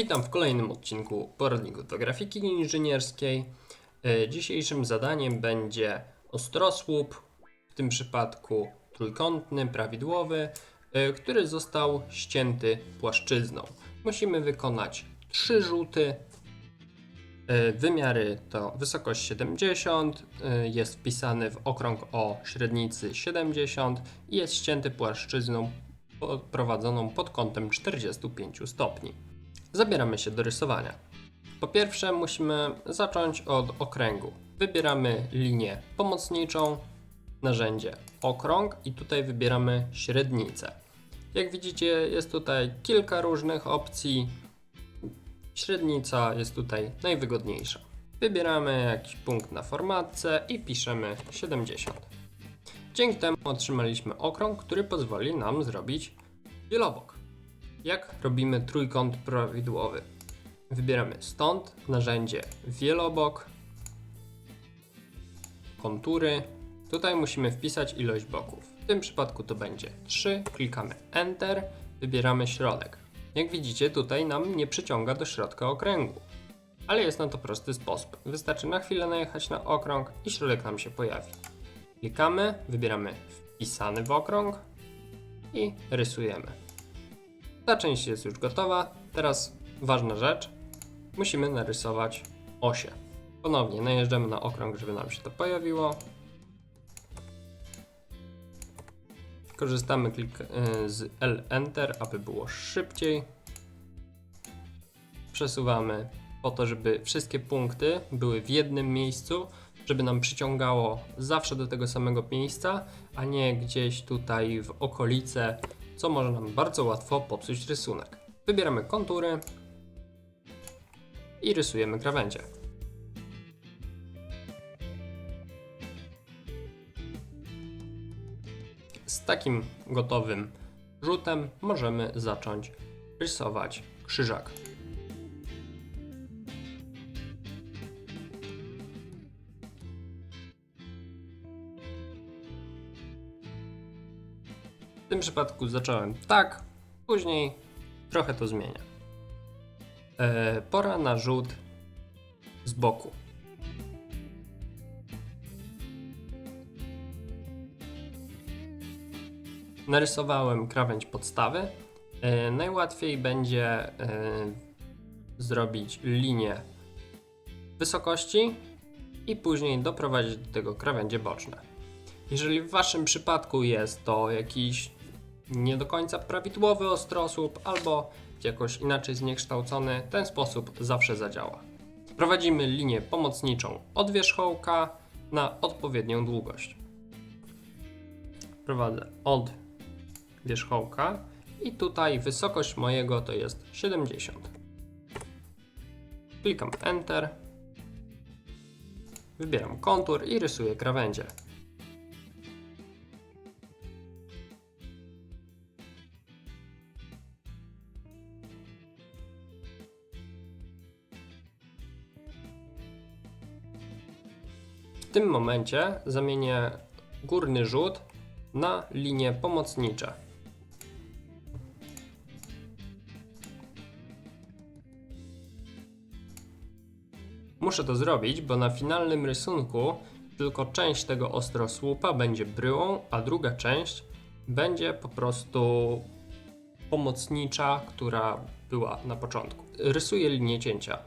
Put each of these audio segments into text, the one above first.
Witam w kolejnym odcinku poradniku do grafiki inżynierskiej. E, Dzisiejszym zadaniem będzie ostrosłup, w tym przypadku trójkątny, prawidłowy, e, który został ścięty płaszczyzną. Musimy wykonać trzy rzuty. E, Wymiary to wysokość 70, e, jest wpisany w okrąg o średnicy 70 i jest ścięty płaszczyzną prowadzoną pod kątem 45 stopni. Zabieramy się do rysowania. Po pierwsze musimy zacząć od okręgu. Wybieramy linię pomocniczą, narzędzie okrąg i tutaj wybieramy średnicę. Jak widzicie jest tutaj kilka różnych opcji. Średnica jest tutaj najwygodniejsza. Wybieramy jakiś punkt na formatce i piszemy 70. Dzięki temu otrzymaliśmy okrąg, który pozwoli nam zrobić wielobok. Jak robimy trójkąt prawidłowy? Wybieramy stąd narzędzie wielobok, kontury. Tutaj musimy wpisać ilość boków. W tym przypadku to będzie 3. Klikamy Enter, wybieramy środek. Jak widzicie, tutaj nam nie przyciąga do środka okręgu. Ale jest na to prosty sposób. Wystarczy na chwilę najechać na okrąg i środek nam się pojawi. Klikamy, wybieramy wpisany w okrąg i rysujemy. Ta część jest już gotowa. Teraz ważna rzecz. Musimy narysować osie. Ponownie najeżdżamy na okrąg, żeby nam się to pojawiło. Korzystamy klik, y, z L Enter, aby było szybciej. Przesuwamy po to, żeby wszystkie punkty były w jednym miejscu, żeby nam przyciągało zawsze do tego samego miejsca, a nie gdzieś tutaj w okolice co może nam bardzo łatwo popsuć rysunek. Wybieramy kontury i rysujemy krawędzie. Z takim gotowym rzutem możemy zacząć rysować krzyżak. Przypadku zacząłem tak, później trochę to zmienia. E, pora na rzut z boku. Narysowałem krawędź podstawy. E, najłatwiej będzie e, zrobić linię wysokości i później doprowadzić do tego krawędzie boczne. Jeżeli w Waszym przypadku jest to jakiś nie do końca prawidłowy ostrosłup albo jakoś inaczej zniekształcony, ten sposób zawsze zadziała. Prowadzimy linię pomocniczą od wierzchołka na odpowiednią długość. Prowadzę od wierzchołka i tutaj wysokość mojego to jest 70. Klikam Enter. Wybieram kontur i rysuję krawędzie. Tym momencie zamienię górny rzut na linie pomocnicze. Muszę to zrobić, bo na finalnym rysunku tylko część tego ostrosłupa będzie bryłą, a druga część będzie po prostu pomocnicza, która była na początku. Rysuję linię cięcia.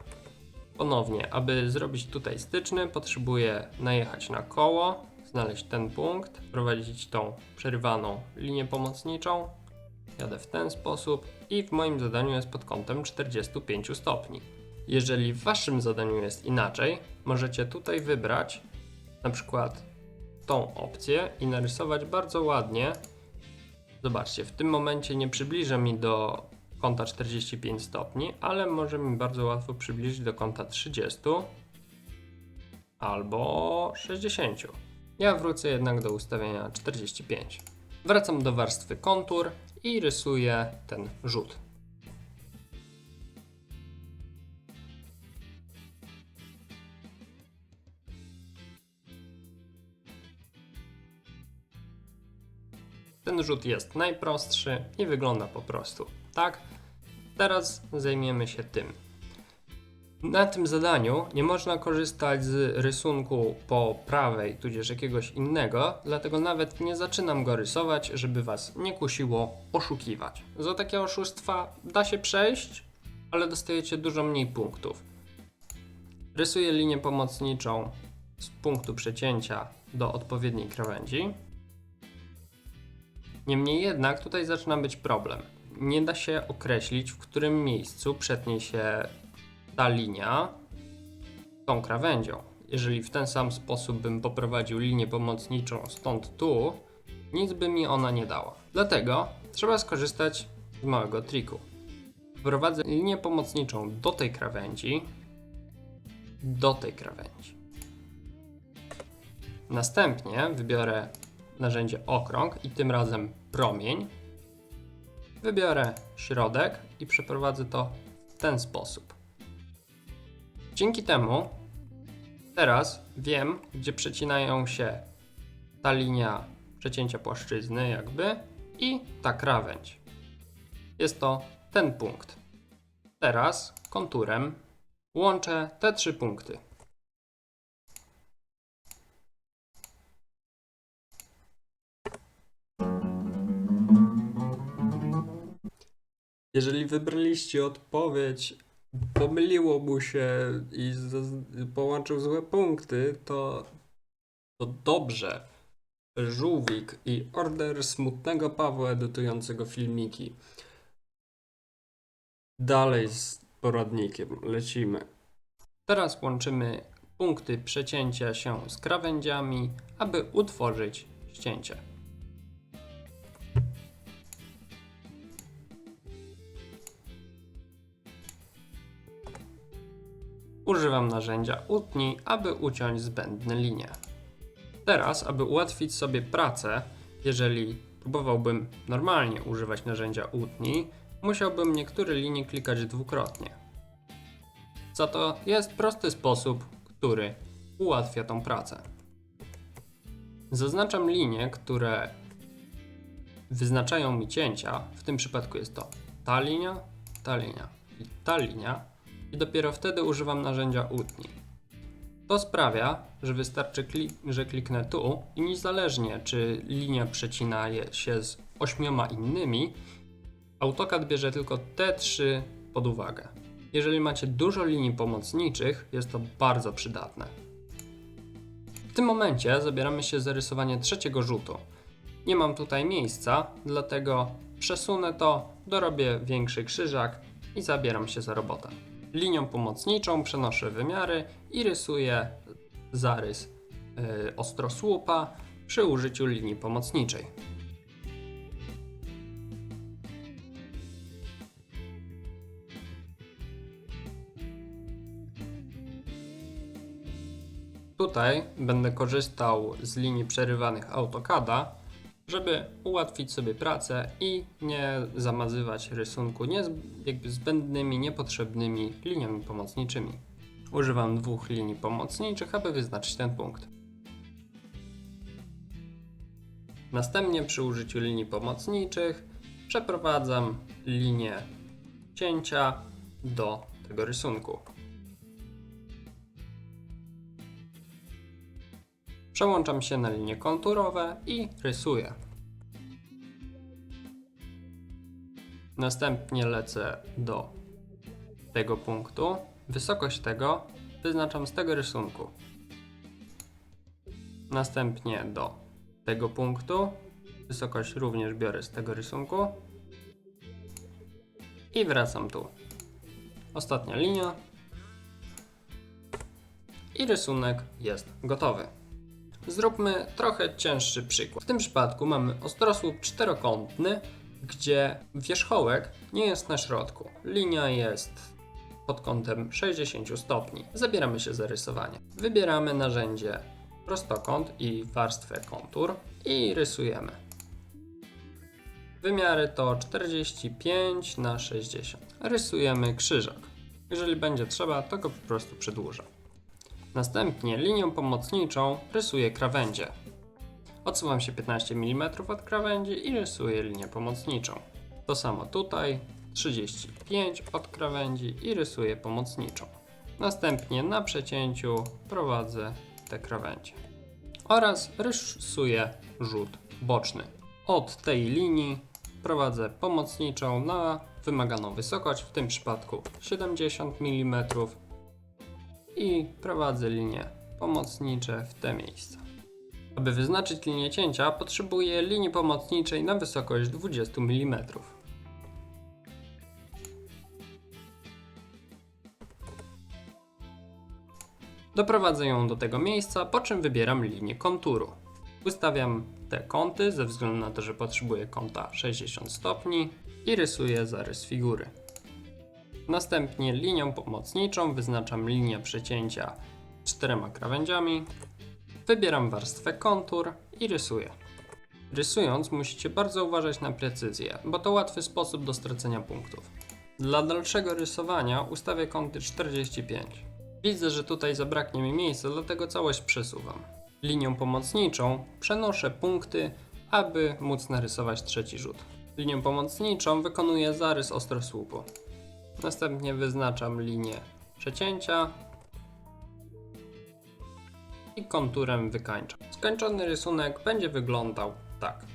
Ponownie, aby zrobić tutaj styczny, potrzebuję najechać na koło, znaleźć ten punkt, prowadzić tą przerywaną linię pomocniczą. Jadę w ten sposób i w moim zadaniu jest pod kątem 45 stopni. Jeżeli w waszym zadaniu jest inaczej, możecie tutaj wybrać na przykład tą opcję i narysować bardzo ładnie. Zobaczcie, w tym momencie nie przybliża mi do kąta 45 stopni, ale może mi bardzo łatwo przybliżyć do kąta 30 albo 60. Ja wrócę jednak do ustawienia 45. Wracam do warstwy kontur i rysuję ten rzut. Ten rzut jest najprostszy i wygląda po prostu tak. Teraz zajmiemy się tym. Na tym zadaniu nie można korzystać z rysunku po prawej, tudzież jakiegoś innego, dlatego nawet nie zaczynam go rysować, żeby Was nie kusiło oszukiwać. Za takie oszustwa da się przejść, ale dostajecie dużo mniej punktów. Rysuję linię pomocniczą z punktu przecięcia do odpowiedniej krawędzi. Niemniej jednak tutaj zaczyna być problem. Nie da się określić, w którym miejscu przetnie się ta linia tą krawędzią. Jeżeli w ten sam sposób bym poprowadził linię pomocniczą stąd tu, nic by mi ona nie dała. Dlatego trzeba skorzystać z małego triku. Wprowadzę linię pomocniczą do tej krawędzi, do tej krawędzi. Następnie wybiorę narzędzie okrąg i tym razem promień. Wybiorę środek i przeprowadzę to w ten sposób. Dzięki temu teraz wiem, gdzie przecinają się ta linia przecięcia płaszczyzny, jakby, i ta krawędź. Jest to ten punkt. Teraz konturem łączę te trzy punkty. Jeżeli wybraliście odpowiedź, pomyliło mu się i połączył złe punkty, to, to dobrze. Żółwik i order smutnego Pawła edytującego filmiki. Dalej z poradnikiem lecimy. Teraz łączymy punkty przecięcia się z krawędziami, aby utworzyć ścięcie. Używam narzędzia utnij, aby uciąć zbędne linie. Teraz, aby ułatwić sobie pracę, jeżeli próbowałbym normalnie używać narzędzia utnij, musiałbym niektóre linie klikać dwukrotnie. Za to jest prosty sposób, który ułatwia tą pracę. Zaznaczam linie, które wyznaczają mi cięcia. W tym przypadku jest to ta linia, ta linia i ta linia. I dopiero wtedy używam narzędzia utnij. To sprawia, że wystarczy, klik, że kliknę tu i niezależnie czy linia przecina się z ośmioma innymi, AutoCAD bierze tylko te trzy pod uwagę. Jeżeli macie dużo linii pomocniczych, jest to bardzo przydatne. W tym momencie zabieramy się za rysowanie trzeciego rzutu. Nie mam tutaj miejsca, dlatego przesunę to, dorobię większy krzyżak i zabieram się za robotę. Linią pomocniczą przenoszę wymiary i rysuję zarys yy, ostrosłupa przy użyciu linii pomocniczej. Tutaj będę korzystał z linii przerywanych AutoCADa, żeby ułatwić sobie pracę i nie zamazywać rysunku nie, jakby zbędnymi, niepotrzebnymi liniami pomocniczymi. Używam dwóch linii pomocniczych, aby wyznaczyć ten punkt. Następnie przy użyciu linii pomocniczych przeprowadzam linię cięcia do tego rysunku. Przełączam się na linie konturowe i rysuję. Następnie lecę do tego punktu. Wysokość tego wyznaczam z tego rysunku. Następnie do tego punktu. Wysokość również biorę z tego rysunku. I wracam tu. Ostatnia linia. I rysunek jest gotowy. Zróbmy trochę cięższy przykład. W tym przypadku mamy ostrosłup czterokątny, gdzie wierzchołek nie jest na środku. Linia jest pod kątem 60 stopni. Zabieramy się za rysowanie. Wybieramy narzędzie prostokąt i warstwę kontur i rysujemy. Wymiary to 45 na 60. Rysujemy krzyżak. Jeżeli będzie trzeba, to go po prostu przedłużę. Następnie linią pomocniczą rysuję krawędzie. Odsuwam się 15 mm od krawędzi i rysuję linię pomocniczą. To samo tutaj, 35 od krawędzi i rysuję pomocniczą. Następnie na przecięciu prowadzę te krawędzie. Oraz rysuję rzut boczny. Od tej linii prowadzę pomocniczą na wymaganą wysokość, w tym przypadku 70 mm i prowadzę linie pomocnicze w te miejsca. Aby wyznaczyć linię cięcia, potrzebuję linii pomocniczej na wysokość 20 mm. Doprowadzę ją do tego miejsca, po czym wybieram linię konturu. Ustawiam te kąty ze względu na to, że potrzebuję kąta 60 stopni i rysuję zarys figury. Następnie linią pomocniczą wyznaczam linię przecięcia czterema krawędziami. Wybieram warstwę kontur i rysuję. Rysując musicie bardzo uważać na precyzję, bo to łatwy sposób do stracenia punktów. Dla dalszego rysowania ustawię kąty 45. Widzę, że tutaj zabraknie mi miejsca, dlatego całość przesuwam. Linią pomocniczą przenoszę punkty, aby móc narysować trzeci rzut. Linią pomocniczą wykonuję zarys ostrosłupu. Następnie wyznaczam linię przecięcia i konturem wykańczam. Skończony rysunek będzie wyglądał tak.